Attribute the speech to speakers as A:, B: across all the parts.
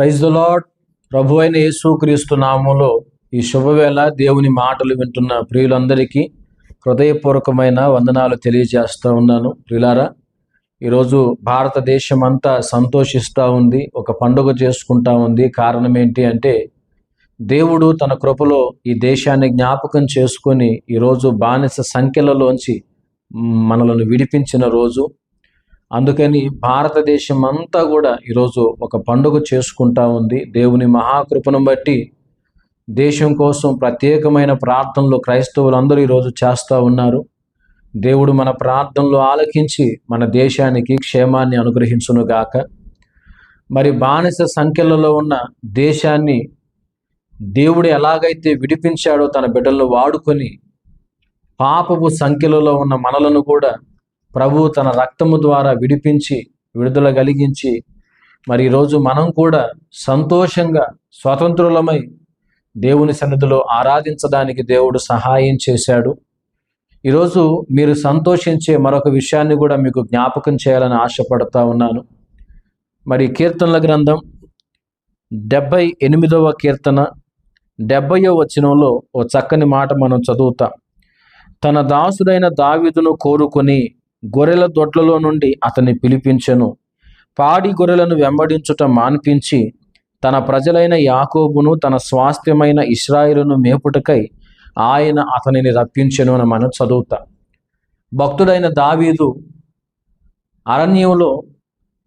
A: Praise the lord ప్రభు అయిన యేసుక్రీస్తు నామంలో ఈ శుభవేళ దేవుని మాటలు వింటున్న ప్రియులందరికీ హృదయపూర్వకమైన వందనాలు తెలియజేస్తూ ఉన్నాను. ప్రియులారా ఈరోజు భారతదేశం అంతా సంతోషిస్తూ ఉంది ఒక పండుగ చేసుకుంటా ఉంది. కారణం ఏంటి అంటే దేవుడు తన కృపలో ఈ దేశాన్ని జ్ఞాపకం చేసుకొని ఈరోజు బానిస సంఖ్యలలోంచి మనలను విడిపించిన రోజు. అందుకని భారతదేశం అంతా కూడా ఈరోజు ఒక పండుగ చేసుకుంటా ఉంది. దేవుని మహాకృపను బట్టి దేశం కోసం ప్రత్యేకమైన ప్రార్థనలు క్రైస్తవులందరూ ఈరోజు చేస్తూ ఉన్నారు. దేవుడు మన ప్రార్థనలు ఆలకించి మన దేశానికి క్షేమాన్ని అనుగ్రహించునుగాక మరి బానిస సంఖ్యలలో ఉన్న దేశాన్ని దేవుడు ఎలాగైతే విడిపించాడో తన బిడ్డలను వాడుకొని పాపపు సంఖ్యలలో ఉన్న మనలను కూడా ప్రభు తన రక్తము ద్వారా విడిపించి విడుదల కలిగించి మరి ఈరోజు మనం కూడా సంతోషంగా స్వతంత్రులమై దేవుని సన్నిధిలో ఆరాధించడానికి దేవుడు సహాయం చేశాడు. ఈరోజు మీరు సంతోషించే మరొక విషయాన్ని కూడా మీకు జ్ఞాపకం చేయాలని ఆశపడతా ఉన్నాను. మరి కీర్తనల గ్రంథం డెబ్బై ఎనిమిదవ కీర్తన డెబ్బయో వచనంలో ఓ చక్కని మాట మనం చదువుతాం. తన దాసుడైన దావిదును కోరుకొని గొర్రెల దొడ్లలో నుండి అతన్ని పిలిపించెను. పాడి గొర్రెలను వెంబడించుట మాన్పించి తన ప్రజలైన యాకోబును తన స్వాస్థ్యమైన ఇస్రాయిలును మేపుటకై ఆయన అతనిని రప్పించెను అని మనం చదువుతాం. భక్తుడైన దావీదు అరణ్యంలో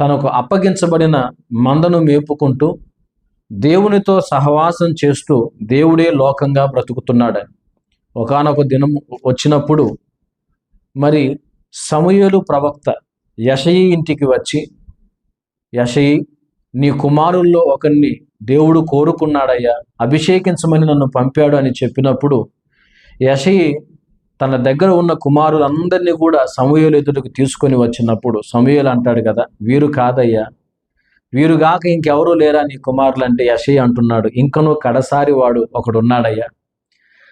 A: తనకు అప్పగించబడిన మందను మేపుకుంటూ దేవునితో సహవాసం చేస్తూ దేవుడే లోకంగా బ్రతుకుతున్నాడని. ఒకనొక దినం వచ్చినప్పుడు మరి సమయలు ప్రవక్త యషయి ఇంటికి వచ్చి యషయి నీ కుమారుల్లో ఒకరిని దేవుడు కోరుకున్నాడయ్యా అభిషేకించమని నన్ను పంపాడు అని చెప్పినప్పుడు యషయి తన దగ్గర ఉన్న కుమారులందరినీ కూడా సమూహలు ఎదుటికి తీసుకొని వచ్చినప్పుడు సమూహలు అంటాడు కదా వీరు కాదయ్యా వీరుగాక ఇంకెవరూ లేరా నీ కుమారులు? అంటే యషయి అంటున్నాడు ఇంకనూ కడసారి వాడు ఒకడున్నాడయ్యా.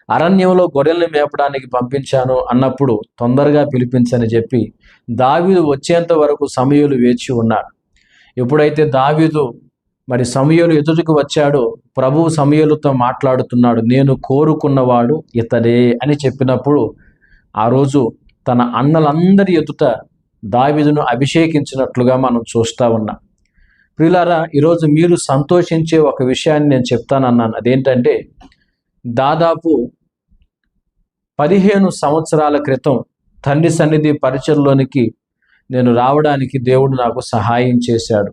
A: అరణ్యంలో గొర్రెల్ని మేపడానికి పంపించాను అన్నప్పుడు తొందరగా పిలిపించని చెప్పి దావీదు వచ్చేంత వరకు సమయులు వేచి ఉన్నాడు. ఎప్పుడైతే దావీదు మరి సమయలు ఎదుటికి వచ్చాడో ప్రభువు సమయలతో మాట్లాడుతున్నాడు నేను కోరుకున్నవాడు ఇతడే అని చెప్పినప్పుడు ఆ రోజు తన అన్నలందరి ఎదుట దావిదును అభిషేకించినట్లుగా మనం చూస్తూ ఉన్నాం. ప్రియులారా ఈరోజు మీరు సంతోషించే ఒక విషయాన్ని నేను చెప్తానన్నాను. అదేంటంటే దాదాపు పదిహేను సంవత్సరాల క్రితం తండ్రి సన్నిధి పరిచయంలోనికి నేను రావడానికి దేవుడు నాకు సహాయం చేశాడు.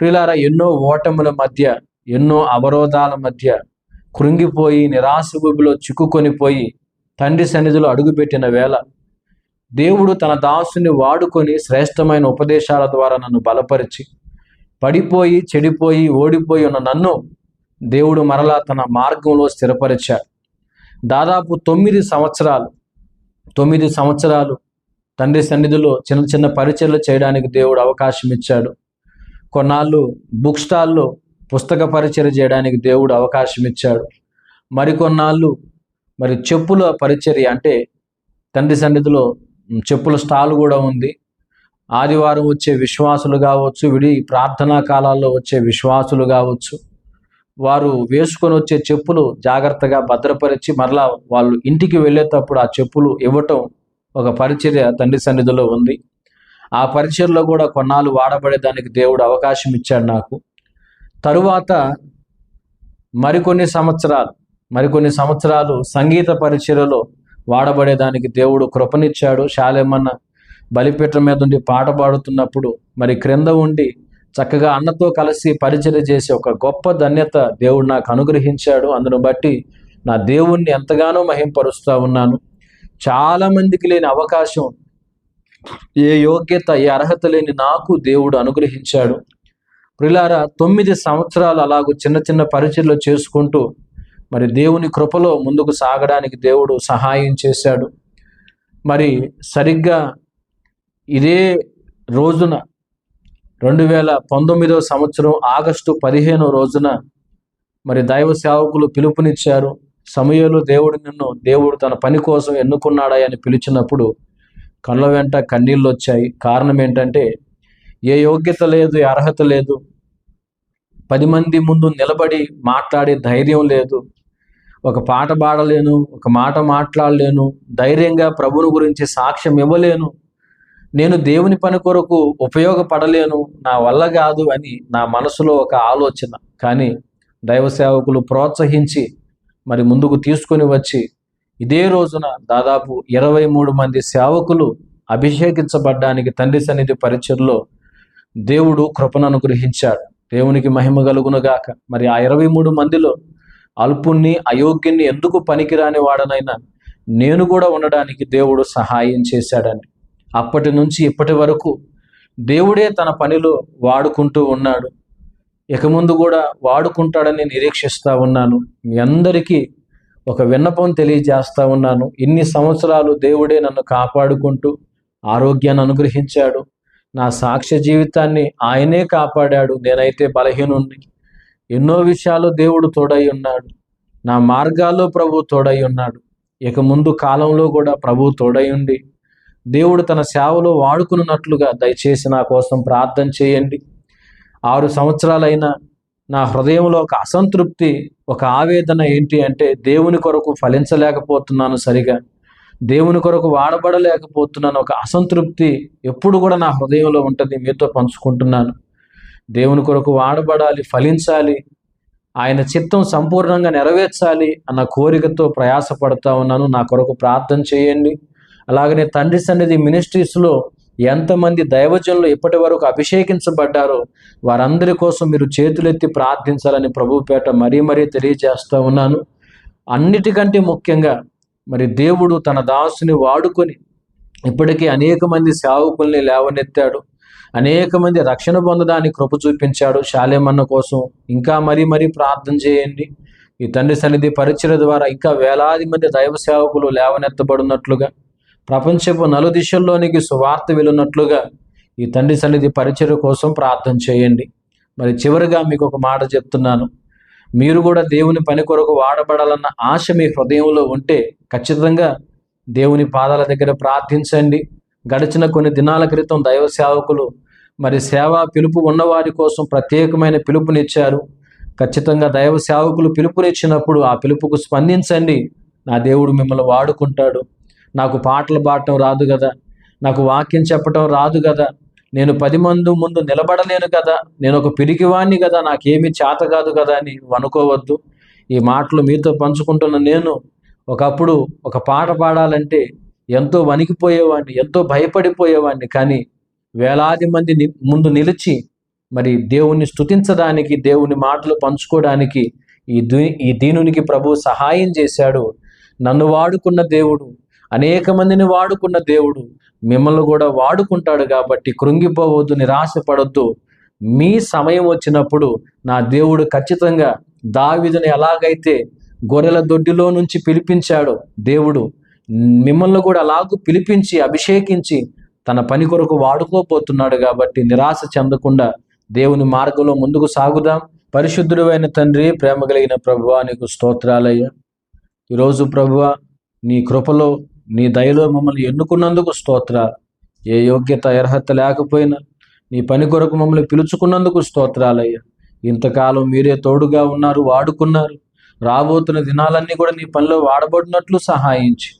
A: ప్రిలారా ఎన్నో ఓటముల మధ్య ఎన్నో అవరోధాల మధ్య కృంగిపోయి నిరాశ గుబిలో చిక్కుకొని పోయి తండ్రి సన్నిధిలో అడుగుపెట్టిన వేళ దేవుడు తన దాసుని వాడుకొని శ్రేష్టమైన ఉపదేశాల ద్వారా నన్ను బలపరిచి పడిపోయి చెడిపోయి ఓడిపోయి ఉన్న నన్ను దేవుడు మరలా తన మార్గంలో స్థిరపరిచాడు. దాదాపు తొమ్మిది సంవత్సరాలు తొమ్మిది సంవత్సరాలు తండ్రి సన్నిధిలో చిన్న చిన్న పరిచయలు చేయడానికి దేవుడు అవకాశం ఇచ్చాడు. కొన్నాళ్ళు బుక్ స్టాల్లో పుస్తక పరిచయం చేయడానికి దేవుడు అవకాశం ఇచ్చాడు. మరికొన్నాళ్ళు మరి చెప్పుల పరిచర్య అంటే తండ్రి సన్నిధిలో చెప్పుల స్టాల్ కూడా ఉంది. ఆదివారం వచ్చే విశ్వాసులు కావచ్చు విడి ప్రార్థనా కాలాల్లో వచ్చే విశ్వాసులు కావచ్చు. వారు వేసుకొని వచ్చే చెప్పులు జాగ్రత్తగా భద్రపరిచి మరలా వాళ్ళు ఇంటికి వెళ్ళేటప్పుడు ఆ చెప్పులు ఇవ్వటం ఒక పరిచర్య తండ్రి సన్నిధిలో ఉంది. ఆ పరిచయలో కూడా కొన్నాళ్ళు వాడబడేదానికి దేవుడు అవకాశం ఇచ్చాడు నాకు. తరువాత మరికొన్ని సంవత్సరాలు మరికొన్ని సంవత్సరాలు సంగీత పరిచయలో వాడబడేదానికి దేవుడు కృపనిచ్చాడు. శాలేమన్న బలిపీఠం మీద ఉండి పాట పాడుతున్నప్పుడు మరి క్రింద ఉండి చక్కగా అన్నతో కలిసి పరిచయం చేసే ఒక గొప్ప ధన్యత దేవుడు నాకు అనుగ్రహించాడు. అందును బట్టి నా దేవుణ్ణి ఎంతగానో మహింపరుస్తూ ఉన్నాను. చాలామందికి లేని అవకాశం ఏ యోగ్యత ఏ అర్హత లేని నాకు దేవుడు అనుగ్రహించాడు. ప్రిలారా తొమ్మిది సంవత్సరాలు అలాగూ చిన్న చిన్న పరిచయలు చేసుకుంటూ మరి దేవుని కృపలో ముందుకు సాగడానికి దేవుడు సహాయం చేశాడు. మరి సరిగ్గా ఇదే రోజున రెండు వేల పంతొమ్మిదవ సంవత్సరం ఆగస్టు పదిహేనో రోజున మరి దైవ సేవకులు పిలుపునిచ్చారు. సమయంలో దేవుడు నిన్ను దేవుడు తన పని కోసం ఎన్నుకున్నాడని పిలిచినప్పుడు కళ్ళ వెంట కన్నీళ్ళు వచ్చాయి. కారణం ఏంటంటే ఏ యోగ్యత లేదు ఏ అర్హత లేదు. పది మంది ముందు నిలబడి మాట్లాడే ధైర్యం లేదు. ఒక పాట పాడలేను ఒక మాట మాట్లాడలేను ధైర్యంగా ప్రభుని గురించి సాక్ష్యం ఇవ్వలేను. నేను దేవుని పని కొరకు ఉపయోగపడలేను నా వల్ల కాదు అని నా మనసులో ఒక ఆలోచన. కానీ దైవ సేవకులు ప్రోత్సహించి మరి ముందుకు తీసుకొని వచ్చి ఇదే రోజున దాదాపు ఇరవై మూడు మంది సేవకులు అభిషేకించబడ్డానికి తండ్రి సన్నిధి పరిచయలో దేవుడు కృపను అనుగ్రహించాడు. దేవునికి మహిమ కలుగునుగాక. మరి ఆ ఇరవై మూడు మందిలో అల్పుణ్ణి అయోగ్యుణ్ణి ఎందుకు పనికిరాని వాడనైనా నేను కూడా ఉండడానికి దేవుడు సహాయం చేశాడండి. అప్పటి నుంచి ఇప్పటి వరకు దేవుడే తన పనిలో వాడుకుంటూ ఉన్నాడు. ఇక ముందు కూడా వాడుకుంటాడని నిరీక్షిస్తూ ఉన్నాను. మీ అందరికీ ఒక విన్నపం తెలియజేస్తా ఉన్నాను. ఇన్ని సంవత్సరాలు దేవుడే నన్ను కాపాడుకుంటూ ఆరోగ్యాన్ని అనుగ్రహించాడు. నా సాక్ష్య జీవితాన్ని ఆయనే కాపాడాడు. నేనైతే బలహీనుణ్ణి. ఎన్నో విషయాలు దేవుడు తోడై ఉన్నాడు. నా మార్గాల్లో ప్రభు తోడై ఉన్నాడు. ఇక ముందు కాలంలో కూడా ప్రభు తోడై ఉండి దేవుడు తన సేవలో వాడుకున్నట్లుగా దయచేసి నా కోసం ప్రార్థన చేయండి. ఆరు సంవత్సరాలైన నా హృదయంలో ఒక అసంతృప్తి ఒక ఆవేదన ఏంటి అంటే దేవుని కొరకు ఫలించలేకపోతున్నాను సరిగా. దేవుని కొరకు వాడబడలేకపోతున్నాను. ఒక అసంతృప్తి ఎప్పుడు కూడా నా హృదయంలో ఉంటుంది మీతో పంచుకుంటున్నాను. దేవుని కొరకు వాడబడాలి ఫలించాలి. ఆయన చిత్తం సంపూర్ణంగా నెరవేర్చాలి అన్న కోరికతో ప్రయాసపడతా ఉన్నాను. నా కొరకు ప్రార్థన చేయండి. అలాగనే తండ్రి సన్నిధి మినిస్ట్రీస్లో ఎంతమంది దైవజనులు ఇప్పటి వరకు అభిషేకించబడ్డారో వారందరి కోసం మీరు చేతులెత్తి ప్రార్థించాలని ప్రభుపేట మరీ మరీ తెలియజేస్తూ ఉన్నాను. అన్నిటికంటే ముఖ్యంగా మరి దేవుడు తన దాసుని వాడుకొని ఇప్పటికీ అనేక మంది సేవకుల్ని లేవనెత్తాడు. అనేక మంది రక్షణ పొందడానికి కృప చూపించాడు. శాలేమన్న కోసం ఇంకా మరీ మరీ ప్రార్థన చేయండి. ఈ తండ్రి సన్నిధి పరిచయ ద్వారా ఇంకా వేలాది మంది దైవ సేవకులు లేవనెత్తబడినట్లుగా ప్రపంచపు నలుదిశల్లోనికి సువార్త వెళ్ళినట్లుగా ఈ తండ్రి సన్నిధి పరిచయం కోసం ప్రార్థన చేయండి. మరి చివరిగా మీకు ఒక మాట చెప్తున్నాను. మీరు కూడా దేవుని పని కొరకు వాడబడాలన్న ఆశ మీ హృదయంలో ఉంటే ఖచ్చితంగా దేవుని పాదాల దగ్గర ప్రార్థించండి. గడిచిన కొన్ని దినాల క్రితం దైవ సేవకులు మరి సేవా పిలుపు ఉన్నవారి కోసం ప్రత్యేకమైన పిలుపునిచ్చారు. ఖచ్చితంగా దైవ సేవకులు పిలుపునిచ్చినప్పుడు ఆ పిలుపుకు స్పందించండి. నా దేవుడు మిమ్మల్ని వాడుకుంటాడు. నాకు పాటలు పాడటం రాదు కదా. నాకు వాక్యం చెప్పటం రాదు కదా. నేను పది మంది ముందు నిలబడలేను కదా. నేను ఒక పిరికివాణ్ణి కదా. నాకేమీ చేత కాదు కదా అని అనుకోవద్దు. ఈ మాటలు మీతో పంచుకుంటున్న నేను ఒకప్పుడు ఒక పాట పాడాలంటే ఎంతో వణికిపోయేవాడిని ఎంతో భయపడిపోయేవాడిని కానీ వేలాది మంది ని- ముందు నిలిచి మరి దేవుణ్ణి స్తుతించడానికి దేవుని మాటలు పంచుకోవడానికి ఈ దీ ఈ దీనునికి ప్రభు సహాయం చేశాడు. నన్ను వాడుకున్న దేవుడు అనేక మందిని వాడుకున్న దేవుడు మిమ్మల్ని కూడా వాడుకుంటాడు కాబట్టి కృంగిపోవద్దు నిరాశపడొద్దు. మీ సమయం వచ్చినప్పుడు నా దేవుడు ఖచ్చితంగా దావిదుని ఎలాగైతే గొర్రెల దొడ్డిలో నుంచి పిలిపించాడో దేవుడు మిమ్మల్ని కూడా అలాగూ పిలిపించి అభిషేకించి తన పని కొరకు వాడుకోపోతున్నాడు కాబట్టి నిరాశ చెందకుండా దేవుని మార్గంలో ముందుకు సాగుదాం. పరిశుద్ధుడు అయిన తండ్రి ప్రేమ కలిగిన ప్రభువా నీకు స్తోత్రాలయ్యా. ఈరోజు ప్రభువ నీ కృపలో నీ దయలో మమ్మల్ని ఎన్నుకున్నందుకు స్తోత్ర. ఏ యోగ్యత అర్హత లేకపోయినా నీ పని కొరకు మమ్మల్ని పిలుచుకున్నందుకు స్తోత్రాలయ్యా. ఇంతకాలం మీరే తోడుగా ఉన్నారు వాడుకున్నారు. రాబోతున్న దినాలన్నీ కూడా నీ పనిలో వాడబడినట్లు సహాయించి.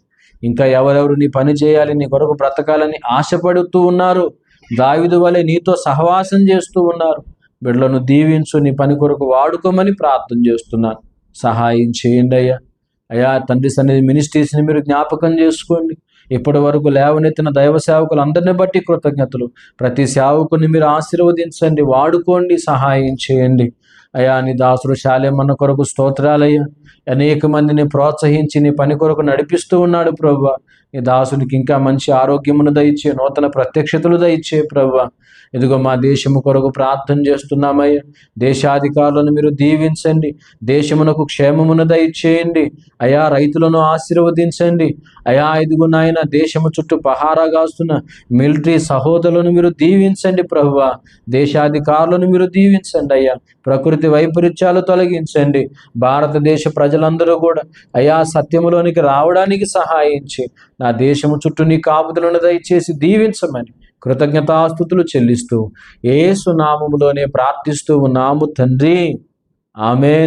A: ఇంకా ఎవరెవరు నీ పని చేయాలి నీ కొరకు బ్రతకాలని ఆశపడుతూ ఉన్నారు దావిదు వలె నీతో సహవాసం చేస్తూ ఉన్నారు. బిడ్డలను దీవించు నీ పని కొరకు వాడుకోమని ప్రార్థన చేస్తున్నాను. సహాయం చేయండి అయ్యా. అయ్యా తండ్రి సన్నిధి మినిస్ట్రీస్ని మీరు జ్ఞాపకం చేసుకోండి. ఇప్పటి వరకు లేవనెత్తిన దైవ సేవకులు అందరిని బట్టి కృతజ్ఞతలు. ప్రతి సేవకుని మీరు ఆశీర్వదించండి వాడుకోండి సహాయం చేయండి. అయ్యా నీ దాసుడు శాలేమన్న కొరకు స్తోత్రాలయ్యా. అనేక మందిని ప్రోత్సహించి నీ పని కొరకు నడిపిస్తూ ఉన్నాడు ప్రభు. ఈ దాసునికి ఇంకా మంచి ఆరోగ్యమును దయచే నూతన ప్రత్యక్షతలు దయచే ప్రభు ఇదిగో మా దేశము కొరకు ప్రార్థన చేస్తున్నామయ్యా. దేశాధికారులను మీరు దీవించండి. దేశమునకు క్షేమమును దయచేయండి. అయా రైతులను ఆశీర్వదించండి. అయా ఇదిగో నాయన దేశము చుట్టూ పహారా కాస్తున్న మిలిటరీ సహోదరులను మీరు దీవించండి ప్రభువ దేశాధికారులను మీరు దీవించండి అయ్యా. ప్రకృతి వైపరీత్యాలు తొలగించండి. భారతదేశ ప్రజలందరూ కూడా అయా సత్యములోనికి రావడానికి సహాయించి నా దేశము చుట్టూ నీ కాపుదలను దయచేసి దీవించమని కృతజ్ఞతాస్థుతులు చెల్లిస్తూ ఏసు నామములోనే ప్రార్థిస్తూ ఉన్నాము తండ్రి. ఆమె